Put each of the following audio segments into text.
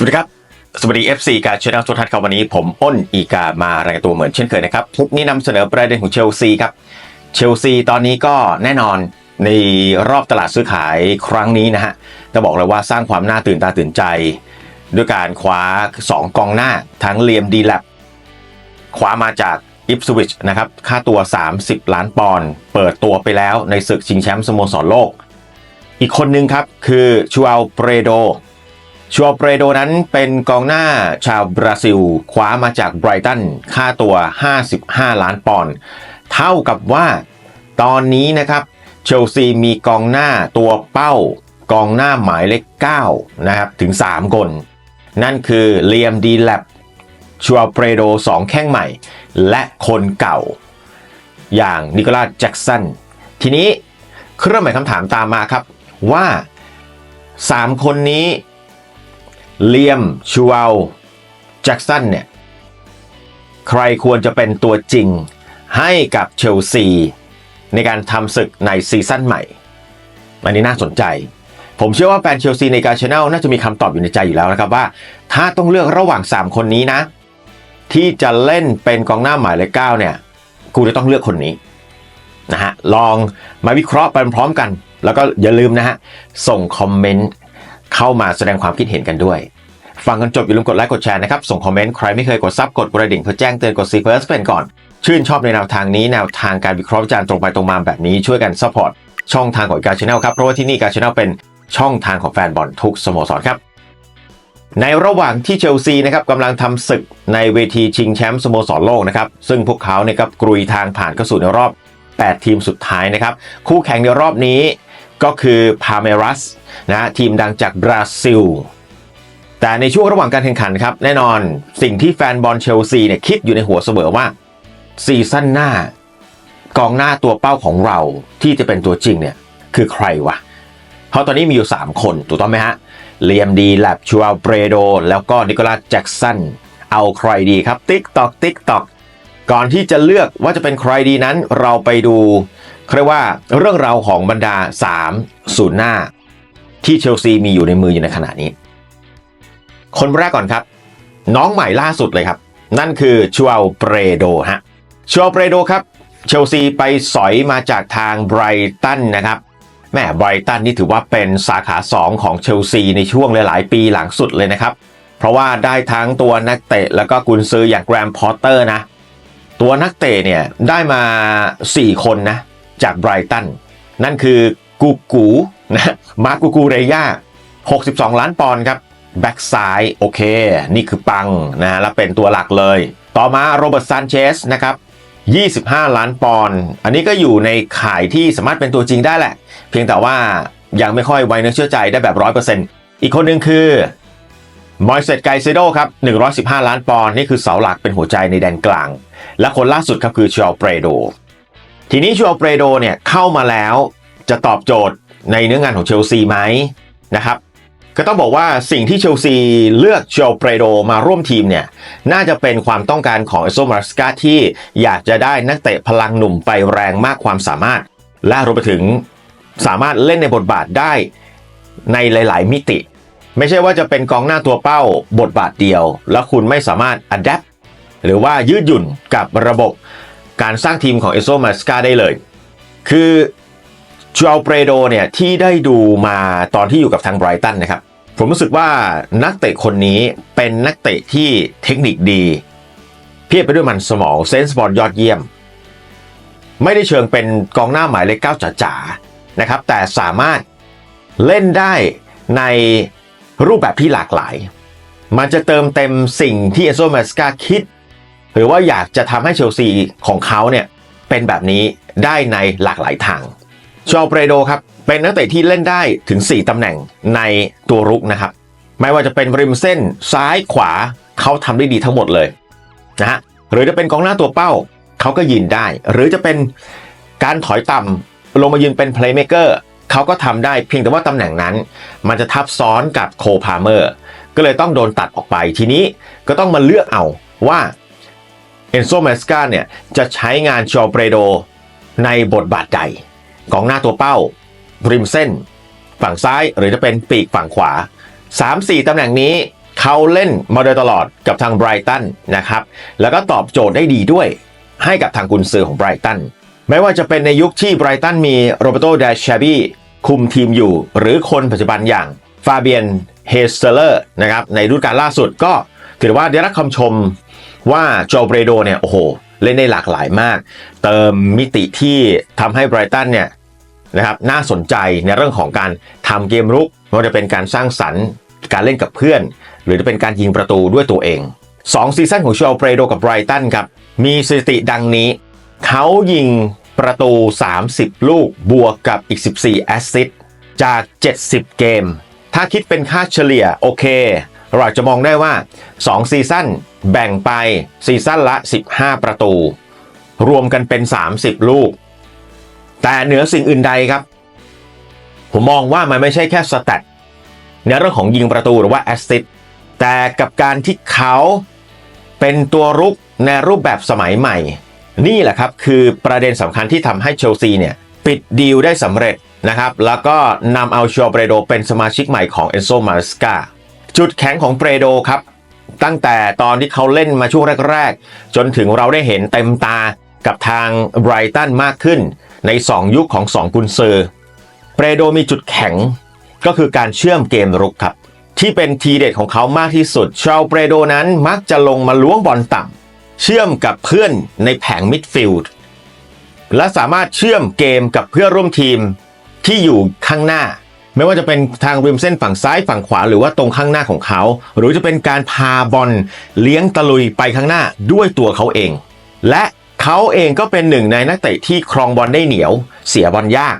สวัสดีครับ สวัสดี FC การเชนะทุกท่านครับวันนี้ ผมอ้นอีกามารายงตัวเหมือนเช่นเคยนะครับคลิปนี้นำเสนอประเด็นของเชลซีครับ เชลซีตอนนี้ก็แน่นอนในรอบตลาดซื้อขายครั้งนี้นะฮะจะบอกเลยว่าสร้างความน่าตื่นตาตื่นใจ ด้วยการคว้า 2 กองหน้าทั้งเลียมดีแลบคว้ามาจากอิปสวิชนะครับค่าตัว 30 ล้านปอนด์เปิดตัวไปแล้วในศึกชิงแชมป์สโมสรโลก อีกคนหนึ่งครับคือชูอัลเปรโด ชัวเปรโดนั้นเป็นกองหน้าชาวบราซิล คว้ามาจากไบรตัน ค่าตัว 55 ล้านปอนด์ เท่ากับว่าตอนนี้นะครับ เชลซีมีกองหน้าตัวเป้ากองหน้าหมายเลข9นะครับถึง 3 คน นั่นคือเลียมดีแลบชัวเปรโด 2 แข้งใหม่ และคนเก่า อย่างนิโคลัสแจ็กสัน ทีนี้เครื่องหมายคำถามตามมาครับว่า 3 คนนี้ เลียม ชูอัลแจ็กสันเนี่ย ใครควรจะเป็นตัวจริงให้กับเชลซี ในการทำศึกในซีซั่นใหม่ อันนี้น่าสนใจ ผมเชื่อว่าแฟนเชลซีในการชแนลน่าจะมีคำตอบอยู่ในใจอยู่แล้วนะครับว่า ถ้าต้องเลือกระหว่าง 3 คนนี้นะ ที่จะเล่นเป็นกองหน้าหมายเลขเก้าเนี่ย กูจะต้องเลือกคนนี้นะฮะลองมาวิเคราะห์ไปพร้อมกัน แล้วก็อย่าลืมนะฮะส่งคอมเมนต์ เข้ามาแสดงความคิดเห็นกันด้วย ฟังกันจบอย่าลืมกดไลค์กดแชร์นะครับ ส่งคอมเมนต์ใครไม่เคยกดซับกดกระดิ่งเพื่อแจ้งเตือนกดซีเฟิร์สเป็นก่อน ชื่นชอบในแนวทางนี้แนวทางการวิเคราะห์วิจารณ์ตรงไปตรงมาแบบนี้ช่วยกันซัพพอร์ตช่องทางของการชาแนลครับเพราะว่าที่นี่การชาแนลเป็นช่องทางของแฟนบอลทุกสโมสรครับในระหว่างที่เชลซีนะครับกำลังทำศึกในเวทีชิงแชมป์สโมสรโลกนะครับซึ่งพวกเขาเนี่ยครับกรุยทางผ่านเข้าสู่ในรอบ 8 ทีมสุดท้ายนะครับคู่แข่งในรอบนี้ ก็คือพาเมรัสนะทีมดังจากบราซิล แต่ในช่วงระหว่างการแข่งขันครับ แน่นอนสิ่งที่แฟนบอลเชลซีเนี่ยคิดอยู่ในหัวเสมอว่าซีซั่นหน้ากองหน้าตัวเป้าของเราที่จะเป็นตัวจริงเนี่ยคือใครวะเพราะตอนนี้มีอยู่ 3 คนถูกต้องไหมฮะเลียมดีแลบชัวเปรโด แล้วก็นิโคลัสแจ็กสันเอาใครดีครับ ติ๊กตอกติ๊กตอกก่อนที่จะเลือกว่าจะเป็นใครดีนั้น เราไปดู เรียกว่าเรื่องราวของบรรดา 3 ศูนย์หน้า ที่เชลซีมีอยู่ในมืออยู่ในขณะนี้ คนแรกก่อนครับ น้องใหม่ล่าสุดเลยครับ นั่นคือชัวเปรโดฮะชัวเปรโดครับ เชลซีไปสอยมาจากทางไบรตันนะครับแม่ไบรตันนี่ถือว่าเป็นสาขา 2 ของเชลซีในช่วงหลายๆ ปีหลังสุดเลยนะครับ เพราะว่าได้ทั้งตัวนักเตะแล้วก็กุนซืออย่างแกรมพอตเตอร์นะ ตัวนักเตะเนี่ยได้มา 4 คนนะ จากไบรตัน นั่นคือกูกูนะมากูกูเรย่า62 ล้านปอนด์ครับแบ็กซ้ายโอเค นี่คือปังนะและเป็นตัวหลักเลย ต่อมาโรเบิร์ตซานเชสนะครับ25 ล้านปอนด์อันนี้ก็อยู่ในข่ายที่สามารถเป็นตัวจริงได้แหละ เพียงแต่ว่ายังไม่ค่อยไว้เนื้อเชื่อใจได้แบบ 100%อีกคนหนึ่งคือมอยเซตไกเซโดครับ 115 ล้านปอนด์นี่คือเสาหลักเป็นหัวใจในแดนกลาง และคนล่าสุดครับคือชัวเปรโด ทีนี้ชัวเปรโดเนี่ยเข้ามาแล้วจะตอบโจทย์ในเนื้องานของเชลซีไหมนะครับก็ต้องบอกว่าสิ่งที่เชลซีเลือกชัวเปรโดมาร่วมทีมเนี่ยน่าจะเป็นความต้องการของเอโซมาสกาที่อยากจะได้นักเตะพลังหนุ่มไปแรงมากความสามารถ และรวมไปถึงสามารถเล่นในบทบาทได้ในหลาย ๆ มิติ ไม่ใช่ว่าจะเป็นกองหน้าตัวเป้าบทบาทเดียว แล้วคุณไม่สามารถอัดแอปหรือว่ายืดหยุ่นกับระบบ การสร้างทีมของเอโซมาสกาได้เลย คือจูอัลเปรโดเนี่ยที่ได้ดูมาตอนที่อยู่กับทางไบรตันนะครับ ผมรู้สึกว่านักเตะคนนี้เป็นนักเตะที่เทคนิคดี เพียบไปด้วยมันสมองเซนส์บอลยอดเยี่ยม ไม่ได้เชิงเป็นกองหน้าหมายเลขเก้าจ๋าๆนะครับ แต่สามารถเล่นได้ในรูปแบบที่หลากหลาย มันจะเติมเต็มสิ่งที่เอโซมาสกาคิด หรือว่าอยากจะทำให้เชลซีของเขาเนี่ยเป็นแบบนี้ได้ในหลากหลายทางชอเปรโดครับเป็นนักเตะที่เล่นได้ถึง 4ตำแหน่งในตัวรุกนะครับ ไม่ว่าจะเป็นริมเส้นซ้ายขวาเขาทำได้ดีทั้งหมดเลยนะฮะหรือจะเป็นกองหน้าตัวเป้าเขาก็ยืนได้ หรือจะเป็นการถอยต่ำลงมายืนเป็นเพลย์เม k เกอร์เขาก็ทำได้เพียงแต่ว่าตำแหน่งนั้น มันจะทับซ้อนกับโคพาเมอร์ก็เลยต้องโดนตัดออกไปทีนี้ก็ต้องมาเลือกเอาว่า เอนโซเมสกาเนี่ยจะใช้งานชอเปรโดในบทบาทใดกองหน้าตัวเป้า ริมเส้น ฝั่งซ้ายหรือจะเป็นปีกฝั่งขวา 3-4 ตำแหน่งนี้เขาเล่นมาโดยตลอดกับทางไบรตันนะครับ แล้วก็ตอบโจทย์ได้ดีด้วย ให้กับทางกุนซือของไบรตันไม่ว่าจะเป็นในยุคที่ไบรตันมีโรเบโตเดชาบีคุมทีมอยู่ หรือคนปัจจุบันอย่างฟาเบียนเฮสเตเลอร์นะครับในฤดูกาลล่าสุดก็ถือว่าได้รับคำชม ว่าโจเบรโดเนี่ยโอ้โหเล่นได้หลากหลายมาก เติมมิติที่ทำให้ไบรตันเนี่ยนะครับน่าสนใจในเรื่องของการทำเกมรุกไม่ว่าจะเป็นการสร้างสรรค์การเล่นกับเพื่อน หรือจะเป็นการยิงประตูด้วยตัวเอง2ซีซั่นของโจเบรโดกับไบรตันครับมีสถิติดังนี้ เขายิงประตู 30 ลูกบวกกับอีก 14 แอสซิสต์จาก 70 เกม ถ้าคิดเป็นค่าเฉลี่ยโอเค เราจะมองได้ว่า 2 ซีซั่นแบ่งไปซีซั่นละ 15 ประตู รวมกันเป็น 30 ลูก แต่เหนือสิ่งอื่นใดครับ ผมมองว่ามันไม่ใช่แค่สแตทในเรื่องของยิงประตูหรือว่าแอสซิสต์แต่กับการที่เขาเป็นตัวรุกในรูปแบบสมัยใหม่ นี่แหละครับคือประเด็นสำคัญที่ทำให้เชลซีเนี่ยปิดดีลได้สำเร็จนะครับ แล้วก็นำเอาชัวเปรโดเป็นสมาชิกใหม่ของเอนโซมาสกา จุดแข็งของเปรโดครับ ตั้งแต่ตอนที่เขาเล่นมาช่วงแรก ๆ จนถึงเราได้เห็นเต็มตากับทางไบรตันมากขึ้น ใน 2 ยุคของ 2 กุนเซอร์เปรโดมีจุดแข็งก็คือการเชื่อมเกมรุกครับ ที่เป็นทีเด็ดของเขามากที่สุดชาวเปรโดนั้นมักจะลงมาล้วงบอลต่ำเชื่อมกับเพื่อนในแผงมิดฟิลด์และสามารถเชื่อมเกมกับเพื่อร่วมทีมที่อยู่ข้างหน้า ไม่ว่าจะเป็นทางริมเส้นฝั่งซ้ายฝั่งขวาหรือว่าตรงข้างหน้าของเขา หรือจะเป็นการพาบอลเลี้ยงตะลุยไปข้างหน้าด้วยตัวเขาเอง และเขาเองก็เป็นหนึ่งในนักเตะที่ครองบอลได้เหนียว เสียบอลยาก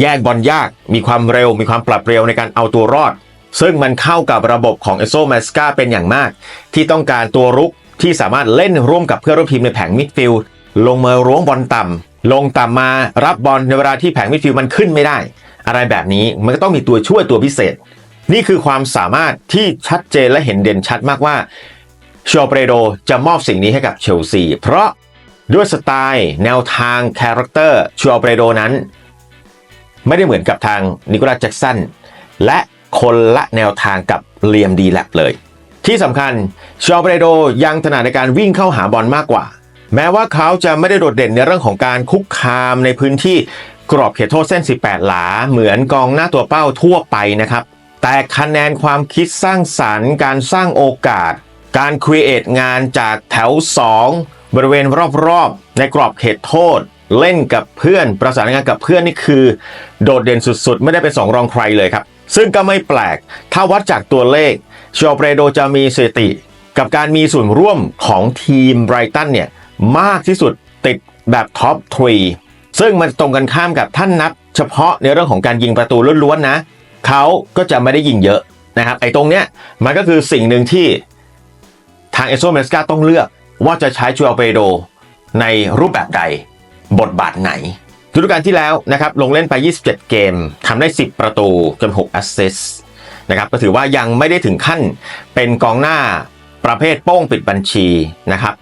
แยกบอลยาก มีความเร็ว มีความปรับเร็วในการเอาตัวรอด ซึ่งมันเข้ากับระบบของเอโซมาสกาเป็นอย่างมาก ที่ต้องการตัวรุกที่สามารถเล่นร่วมกับเพื่อนร่วมทีมในแผงมิดฟิลด์ลงมาล้วงบอลต่ำลงต่ำมารับบอลในเวลาที่แผงมิดฟิลด์มันขึ้นไม่ได้ อะไรแบบนี้มันก็ต้องมีตัวช่วยตัวพิเศษ นี่คือความสามารถที่ชัดเจนและเห็นเด่นชัดมากว่าชเปโรจะมอบสิ่งนี้ให้กับเชลซี เพราะด้วยสไตล์แนวทางคาแรคเตอร์ชอเปโรนั้น ไม่ได้เหมือนกับทางนิโคลัสแจ็กสันและคนละแนวทางกับเลียมดีแลบเลย ที่สำคัญชอเปโรยังถนัดในการวิ่งเข้าหาบอลมากกว่า แม้ว่าเขาจะไม่ได้โดดเด่นในเรื่องของการคุกคามในพื้นที่ กรอบเขตโทษเส้น 18 หลา เหมือนกองหน้าตัวเป้าทั่วไปนะครับ แต่คะแนนความคิดสร้างสรรค์ การสร้างโอกาส การครีเอทงานจากแถว 2 บริเวณรอบๆ ในกรอบเขตโทษ เล่นกับเพื่อน ประสานงานกับเพื่อนนี่คือ โดดเด่นสุดๆ ไม่ได้เป็นสองรองใครเลยครับ ซึ่งก็ไม่แปลก ถ้าวัดจากตัวเลขชอเปรโดจะมีสถิติ กับการมีส่วนร่วมของทีมไบรตันเนี่ยมากที่สุดติดแบบท็อปทรี ซึ่งมันตรงกันข้ามกับท่านนับ เฉพาะในเรื่องของการยิงประตูล้วนๆนะเขาก็จะไม่ได้ยิงเยอะนะครับไอ้ตรงเนี้ยมันก็คือสิ่งหนึ่งที่ทางเอโซเมสกาต้องเลือกว่าจะใช้จูอัลเปโดในรูปแบบใดบทบาทไหนฤดูกาลที่แล้วนะครับลงเล่นไป 27 เกมทำได้ 10 ประตูจน6แอสซิสต์นะครับก็ถือว่ายังไม่ได้ถึงขั้นเป็นกองหน้าประเภทโป้งปิดบัญชีนะครับ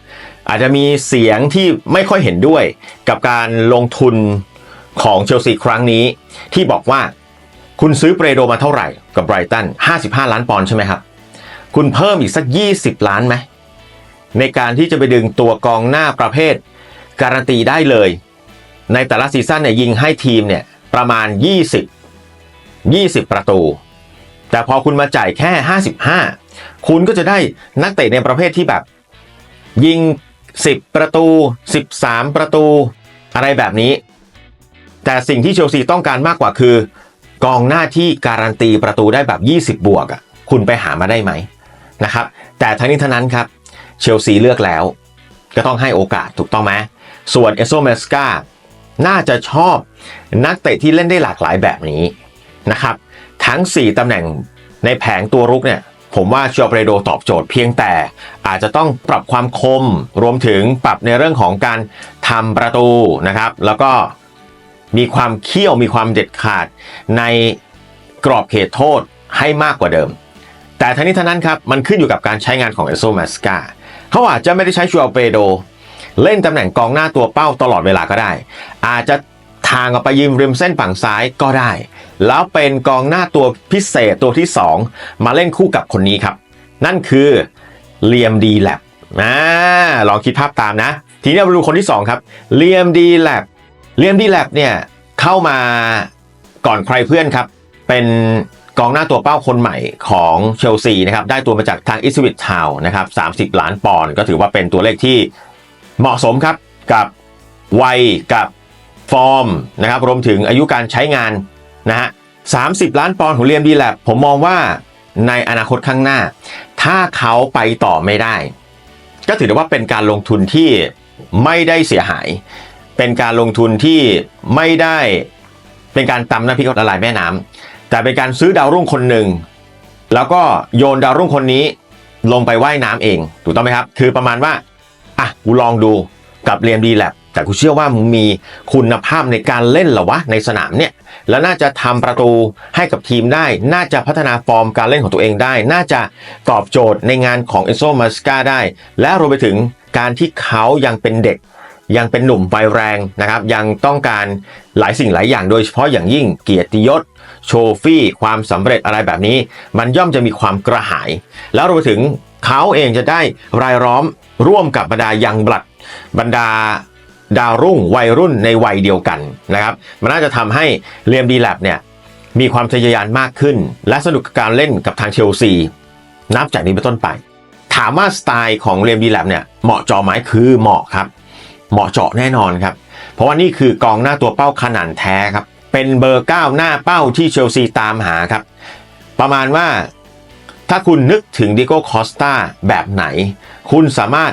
อาจจะมีเสียงที่ไม่ค่อยเห็นด้วยกับการลงทุนของเชลซีครั้งนี้ ที่บอกว่าคุณซื้อเปรโดมาเท่าไหร่กับไบรตัน 55 ล้านปอนด์ใช่ไหมครับ คุณเพิ่มอีกสัก 20 ล้านไหม ในการที่จะไปดึงตัวกองหน้าประเภท การันตีได้เลย ในแต่ละซีซั่นเนี่ยยิงให้ทีมเนี่ยประมาณ 20 20 ประตู แต่พอคุณมาจ่ายแค่ 55 คุณก็จะได้นักเตะในประเภทที่แบบ ยิง 10 ประตู 13 ประตู อะไรแบบนี้ แต่สิ่งที่เชลซีต้องการมากกว่าคือ กองหน้าที่การันตีประตูได้แบบ 20 บวกอะคุณไปหามาได้ไหมนะครับ แต่ทั้งนี้ทั้งนั้นครับ เชลซีเลือกแล้ว ก็ต้องให้โอกาสถูกต้องไหมส่วนเอโซเมสกาน่าจะชอบนักเตะที่เล่นได้หลากหลายแบบนี้นะครับ ทั้ง 4ตำแหน่งในแผงตัวรุกเนี่ย ผมว่าชอเปรโดตอบโจทย์เพียงแต่อาจจะต้องปรับความคม รวมถึงปรับในเรื่องของการทำประตูนะครับ แล้วก็มีความเขี้ยวมีความเด็ดขาดในกรอบเขตโทษให้มากกว่าเดิม แต่ทั้งนี้ทั้งนั้นครับ มันขึ้นอยู่กับการใช้งานของเอโซมาสกาเขาอาจจะไม่ได้ใช้ชัวเปโดเล่นตำแหน่งกองหน้าตัวเป้าตลอดเวลาก็ได้ อาจจะทางออกไปยืมริมเส้นฝั่งซ้ายก็ได้ แล้วเป็นกองหน้าตัวพิเศษตัวที่ 2 มาเล่นคู่กับคนนี้ครับ นั่นคือเลียมดีแลบอ่าลองคิดภาพตามนะ ทีนี้มาดูคนที่ 2 ครับเลียมดีแลบเลียมดีแลบเนี่ยเข้ามาก่อนใครเพื่อนครับ เป็นกองหน้าตัวเป้าคนใหม่ของเชลซีนะครับได้ตัวมาจากทางอิสวิตทาวนะครับ 30 ล้านปอนด์ก็ถือว่าเป็นตัวเลขที่เหมาะสมครับกับวัยกับฟอร์มนะครับรวมถึงอายุการใช้งาน นะฮะ30ล้านปอนด์ของเรียมดีแลบผมมองว่าในอนาคตข้างหน้า ถ้าเขาไปต่อไม่ได้ ก็ถือได้ว่าเป็นการลงทุนที่ไม่ได้เสียหาย เป็นการลงทุนที่ไม่ได้เป็นการตำน้ำพริกละลายแม่น้ำแต่เป็นการซื้อดาวรุ่งคนหนึ่งแล้วก็โยนดาวรุ่งคนนี้ลงไปว่ายน้ำเอง ถูกต้องไหมครับ คือประมาณว่าอะกูลองดูกับเรียนดีแลบ แต่กูเชื่อว่ามึงมีคุณภาพในการเล่นเหรอวะในสนามเนี่ย แล้วน่าจะทำประตูให้กับทีมได้ น่าจะพัฒนาฟอร์มการเล่นของตัวเองได้ น่าจะตอบโจทย์ในงานของเอโซมาสกาได้ และรวมไปถึงการที่เขายังเป็นเด็ก ยังเป็นหนุ่มไฟแรงนะครับ ยังต้องการหลายสิ่งหลายอย่างโดยเฉพาะอย่างยิ่งเกียรติยศโชฟี่ความสำเร็จอะไรแบบนี้ มันย่อมจะมีความกระหาย แล้วรวมไปถึงเขาเองจะได้รายล้อมร่วมกับบรรดายังบลัดบรรดา ดาวรุ่งวัยรุ่นในวัยเดียวกันนะครับ มันน่าจะทำให้เรียมดีแลบเนี่ยมีความทะเยอทะยานมากขึ้น และสนุกกับการเล่นกับทางเชลซี นับจากนี้เป็นต้นไป ถามว่าสไตล์ของเรียมดีแลบเนี่ยเหมาะเจาะไหมคือเหมาะครับ เหมาะเจาะแน่นอนครับ เพราะว่านี่คือกองหน้าตัวเป้าขนาดแท้ครับ เป็นเบอร์ 9 หน้าเป้าที่เชลซีตามหาครับ ประมาณว่าถ้าคุณนึกถึงดิโก้คอสตาแบบไหน คุณสามารถ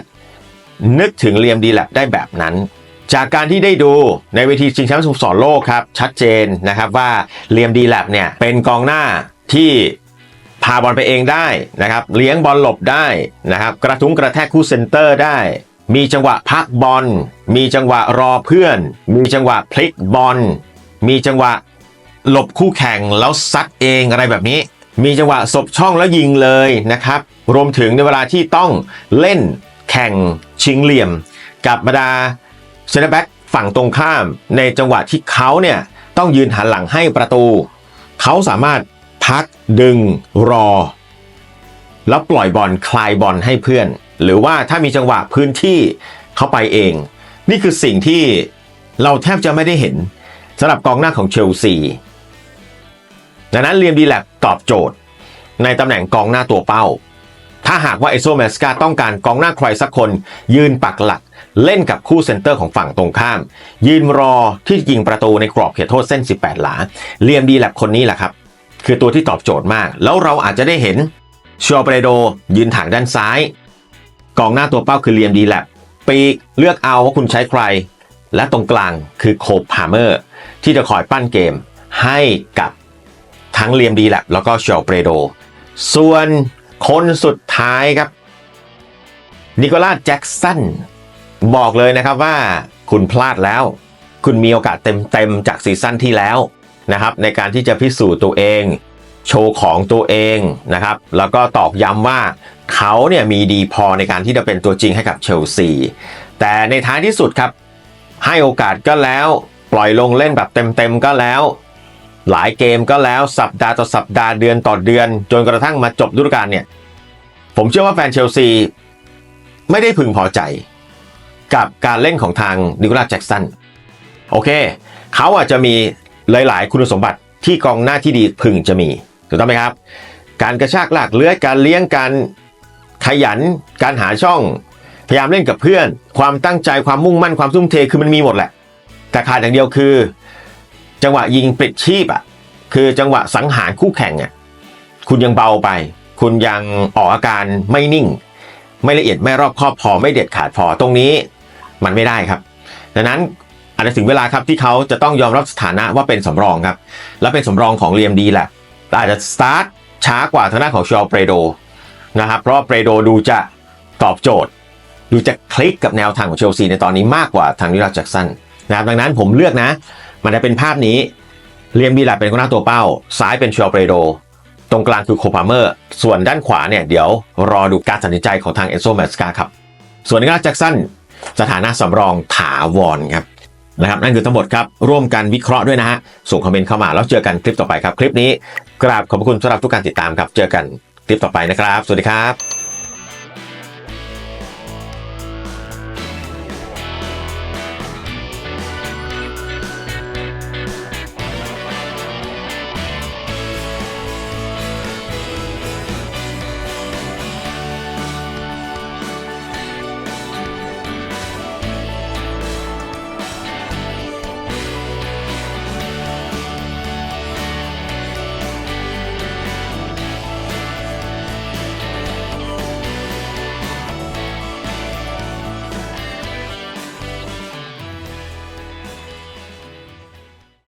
นึกถึงเลียมดีแลบได้แบบนั้น จากการที่ได้ดูในเวทีชิงแชมป์สโมสรโลกครับ ชัดเจนนะครับว่าเลียมดีแลบเนี่ยเป็นกองหน้าที่พาบอลไปเองได้นะครับเลี้ยงบอลหลบได้นะครับกระทุ้งกระแทกคู่เซนเตอร์ได้ มีจังหวะพักบอล มีจังหวะรอเพื่อน มีจังหวะพลิกบอล มีจังหวะหลบคู่แข่งแล้วซัดเองอะไรแบบนี้ มีจังหวะศบช่องแล้วยิงเลยนะครับ รวมถึงในเวลาที่ต้องเล่นแข่งชิงเหลี่ยม กับบรรดา เซนเตอร์แบ็กฝั่งตรงข้าม ในจังหวะที่เขาเนี่ยต้องยืนหันหลังให้ประตู เขาสามารถพักดึงรอ แล้วปล่อยบอลคลายบอลให้เพื่อน หรือว่าถ้ามีจังหวะพื้นที่เขาไปเอง นี่คือสิ่งที่เราแทบจะไม่ได้เห็นสำหรับกองหน้าของเชลซีดังนั้นเรียมดีแลบตอบโจทย์ ในตำแหน่งกองหน้าตัวเป้า ถ้าหากว่าเอโซเมสกาต้องการกองหน้าใครสักคนยืนปักหลัก เล่นกับคู่เซนเตอร์ของฝั่งตรงข้าม ยืนรอที่ยิงประตูในกรอบเขตโทษเส้น 18 หลาเรียมดีแลบคนนี้แหละครับ คือตัวที่ตอบโจทย์มาก แล้วเราอาจจะได้เห็นชอเปรโดยืนถางด้านซ้าย กองหน้าตัวเป้าคือเลียมดีแลบปีกเลือกเอาว่าคุณใช้ใคร และตรงกลางคือโคบพาเมอร์ ที่จะคอยปั้นเกมให้กับทั้งเลียมดีแลบแล้วก็ชอเปรโด ส่วนคนสุดท้ายครับนิโคลัสแจ็กสัน บอกเลยนะครับว่าคุณพลาดแล้ว คุณมีโอกาสเต็มๆจากซีซั่นที่แล้วนะครับ ในการที่จะพิสูจน์ตัวเอง โชว์ของตัวเองนะครับ แล้วก็ตอกย้ำว่าเขาเนี่ยมีดีพอในการที่จะเป็นตัวจริงให้กับเชลซีแต่ในท้ายที่สุดครับ ให้โอกาสก็แล้วปล่อยลงเล่นแบบเต็มๆก็แล้ว หลายเกมก็แล้วสัปดาห์ต่อสัปดาห์เดือนต่อเดือน จนกระทั่งมาจบฤดูกาลเนี่ย ผมเชื่อว่าแฟนเชลซีไม่ได้พึงพอใจ กับการเล่นของทางนิโคลัสแจ็กสันโอเค เขาอาจจะมีหลาย ๆ คุณสมบัติที่กองหน้าที่ดีพึงจะมีถูกต้องไหมครับ การกระชากลากเลื้อยการเลี้ยงการขยัน การหาช่อง พยายามเล่นกับเพื่อน ความตั้งใจความมุ่งมั่นความทุ่มเทคือมันมีหมดแหละ แต่ขาดอย่างเดียวคือ จังหวะยิงปลิดชีพอะคือจังหวะสังหารคู่แข่งอะคุณยังเบาไป คุณยังออกอาการไม่นิ่ง ไม่ละเอียดไม่รอบคอบพอไม่เด็ดขาดพอตรงนี้ มันไม่ได้ครับ ดังนั้นอาจจะถึงเวลาครับที่เขาจะต้องยอมรับสถานะว่าเป็นสำรองครับ และเป็นสำรองของเรียมดีแหละแต่อาจจะสตาร์ทช้ากว่าทางด้านของชอเปโดนะครับ เพราะเปโดดูจะตอบโจทย์ ดูจะคลิกกับแนวทางของเชลซีในตอนนี้มากกว่าทางนิรัตแจ็กสันนะครับดังนั้นผมเลือกนะ มันจะเป็นภาพนี้เรียมดีแหละเป็นคนหน้าตัวเป้า ซ้ายเป็นชอเปโดตรงกลางคือโคพาเมอร์ ส่วนด้านขวาเนี่ยเดี๋ยวรอดูการตัดสินใจของทางเอนโซแมสกาครับ ส่วนนิรัตแจ็กสัน สถานะสำรองถาวรครับนะครับนั่นคือทั้งหมดครับร่วมกันวิเคราะห์ด้วยนะฮะส่งคอมเมนต์เข้ามาแล้วเจอกันคลิปต่อไปครับ คลิปนี้กราบขอบพระคุณสำหรับทุกการติดตามครับเจอกันคลิปต่อไปนะครับ สวัสดีครับ